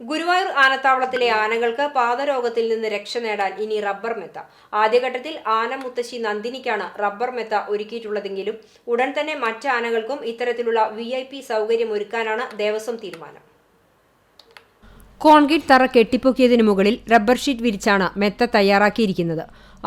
ഗുരുവായൂർ ആനത്താവളത്തിലെ ആനകൾക്ക് പാദരോഗത്തിൽ നിന്ന് രക്ഷ നേടാൻ ഇനി റബ്ബർ മെത്ത. ആദ്യഘട്ടത്തിൽ ആന മുത്തശ്ശി നന്ദിനിക്കാണ് റബ്ബർ മെത്ത ഒരുക്കിയിട്ടുള്ളതെങ്കിലും ഉടൻ തന്നെ മറ്റ് ആനകൾക്കും ഇത്തരത്തിലുള്ള വി ഐ പി സൗകര്യം ഒരുക്കാനാണ് ദേവസ്വം തീരുമാനം. കോൺക്രീറ്റ് തറ കെട്ടിപ്പൊക്കിയതിനു മുകളിൽ റബ്ബർ ഷീറ്റ് വിരിച്ചാണ് മെത്ത തയ്യാറാക്കിയിരിക്കുന്നത്.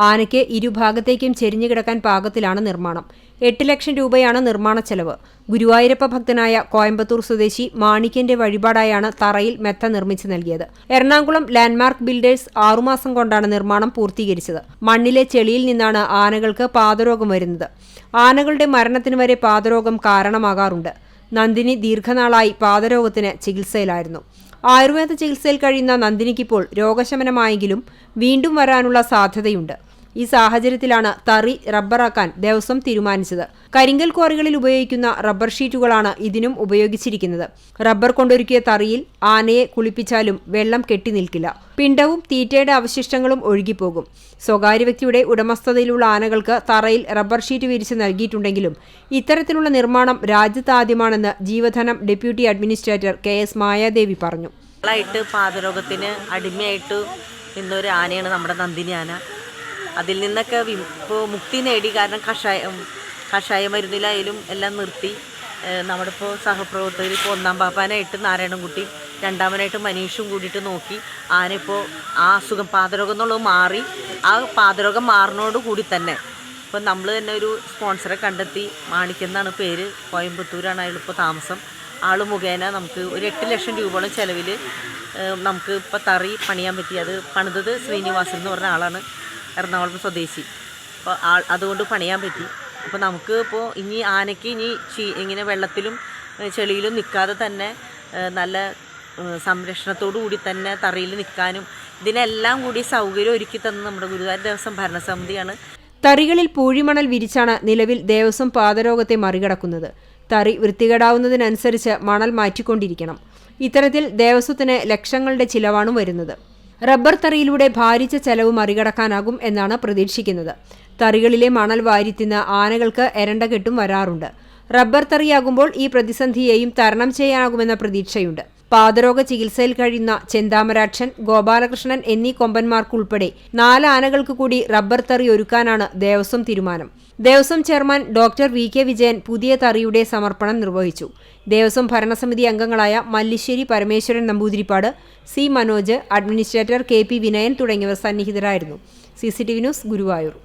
ആനയ്ക്ക് ഇരുഭാഗത്തേക്കും ചെരിഞ്ഞു കിടക്കാൻ പാകത്തിലാണ് നിർമ്മാണം. എട്ട് ലക്ഷം രൂപയാണ് നിർമ്മാണ ചെലവ്. ഗുരുവായൂരപ്പ ഭക്തനായ കോയമ്പത്തൂർ സ്വദേശി മാണിക്യന്റെ വഴിപാടായാണ് തറയിൽ മെത്ത നിർമ്മിച്ചു നൽകിയത്. എറണാകുളം ലാൻഡ്മാർക്ക് ബിൽഡേഴ്സ് ആറുമാസം കൊണ്ടാണ് നിർമ്മാണം പൂർത്തീകരിച്ചത്. മണ്ണിലെ ചെളിയിൽ നിന്നാണ് ആനകൾക്ക് പാദരോഗം വരുന്നത്. ആനകളുടെ മരണത്തിന് വരെ പാദരോഗം കാരണമാകാറുണ്ട്. നന്ദിനി ദീർഘനാളായി പാദരോഗത്തിന് ചികിത്സയിലായിരുന്നു. ആയുർവേദ ചികിത്സയിൽ കഴിയുന്ന നന്ദിനിക്കിപ്പോൾ രോഗശമനമായെങ്കിലും വീണ്ടും വരാനുള്ള സാധ്യതയുണ്ട്. ഈ സാഹചര്യത്തിലാണ് തറി റബ്ബറാക്കാൻ ദേവസ്വം തീരുമാനിച്ചത്. കരിങ്കൽ ക്വാറികളിൽ ഉപയോഗിക്കുന്ന റബ്ബർ ഷീറ്റുകളാണ് ഇതിനും ഉപയോഗിച്ചിരിക്കുന്നത്. റബ്ബർ കൊണ്ടൊരുക്കിയ തറിയിൽ ആനയെ കുളിപ്പിച്ചാലും വെള്ളം കെട്ടി നിൽക്കില്ല. പിണ്ടവും തീറ്റയുടെ അവശിഷ്ടങ്ങളും ഒഴുകിപ്പോകും. സ്വകാര്യ വ്യക്തിയുടെ ഉടമസ്ഥതയിലുള്ള ആനകൾക്ക് തറയിൽ റബ്ബർ ഷീറ്റ് വിരിച്ച് നൽകിയിട്ടുണ്ടെങ്കിലും ഇത്തരത്തിലുള്ള നിർമ്മാണം രാജ്യത്താദ്യമാണെന്ന് ജീവധനം deputy administrator K S Mayadevi പറഞ്ഞു. പാതരോഗത്തിന് അടിമയായിട്ട് ഇന്നൊരു ആനയാണ് നമ്മുടെ നന്ദിനി ആന. അതിൽ നിന്നൊക്കെ ഇപ്പോൾ മുക്തി നേടി കാരണം കഷായം കഷായ മരുന്നിലായാലും എല്ലാം നിർത്തി. നമ്മുടെ ഇപ്പോൾ സഹപ്രവർത്തകർ ഇപ്പോൾ ഒന്നാം പാപ്പാനായിട്ട് നാരായണൻകുട്ടി രണ്ടാമനായിട്ട് മനീഷും കൂടിയിട്ട് നോക്കി. ആനിപ്പോൾ ആ അസുഖം പാതരോഗം എന്നുള്ളത് മാറി. ആ പാതരോഗം മാറുന്നതോട് കൂടി തന്നെ ഇപ്പോൾ നമ്മൾ തന്നെ ഒരു സ്പോൺസറെ കണ്ടെത്തി. മാണിക്കെന്നാണ് പേര്. കോയമ്പത്തൂരാണ് അയാൾ ഇപ്പോൾ താമസം. ആൾ മുഖേന നമുക്ക് ഒരു എട്ട് ലക്ഷം രൂപയോളം ചിലവിൽ നമുക്ക് ഇപ്പോൾ തറി പണിയാൻ പറ്റി. അത് പണിതത് ശ്രീനിവാസൻ എന്ന് പറഞ്ഞ ആളാണ്. എറണാകുളം സ്വദേശി. അപ്പോൾ അതുകൊണ്ട് പണിയാൻ പറ്റി. അപ്പോൾ നമുക്ക് ഇപ്പോൾ ഇനി ആനയ്ക്ക് ഇനി ചീ ഇങ്ങനെ വെള്ളത്തിലും ചെളിയിലും നിൽക്കാതെ തന്നെ നല്ല സംരക്ഷണത്തോടു കൂടി തന്നെ തറയിൽ നിൽക്കാനും ഇതിനെല്ലാം കൂടി സൗകര്യം ഒരുക്കി തന്നത് നമ്മുടെ ഗുരുവായൂർ ദേവസ്വം ഭരണസമിതിയാണ്. തറികളിൽ പൂഴിമണൽ വിരിച്ചാണ് നിലവിൽ ദേവസ്വം പാതരോഗത്തെ മറികടക്കുന്നത്. തറി വൃത്തികേടാവുന്നതിനനുസരിച്ച് മണൽ മാറ്റിക്കൊണ്ടിരിക്കണം. ഇത്തരത്തിൽ ദേവസ്വത്തിന് ലക്ഷങ്ങളുടെ ചിലവാണ് വരുന്നത്. റബ്ബർ തറിയിലൂടെ ഭാരിച്ച ചെലവ് മറികടക്കാനാകും എന്നാണ് പ്രതീക്ഷിക്കുന്നത്. തറികളിലെ മണൽ വാരിത്തിന്ന് ആനകൾക്ക് എരണ്ട കെട്ടും വരാറുണ്ട്. റബ്ബർ തറിയാകുമ്പോൾ ഈ പ്രതിസന്ധിയെയും തരണം ചെയ്യാനാകുമെന്ന പ്രതീക്ഷയുണ്ട്. പാദരോഗ ചികിത്സയിൽ കഴിയുന്ന ചെന്താമരാക്ഷൻ ഗോപാലകൃഷ്ണൻ എന്നീ കൊമ്പന്മാർക്കുൾപ്പെടെ നാല് ആനകൾക്ക് കൂടി റബ്ബർ തറി ഒരുക്കാനാണ് ദേവസ്വം തീരുമാനം. Devaswom chairman doctor V. K. Vijayan പുതിയ തറിയുടെ സമർപ്പണം നിർവഹിച്ചു. ദേവസ്വം ഭരണസമിതി അംഗങ്ങളായ Mallissery Parameswaran Namboothiripad C. Manoj administrator K. P. Vinayan തുടങ്ങിയവർ സന്നിഹിതരായിരുന്നു. C. C. T. V. News Guruvayur.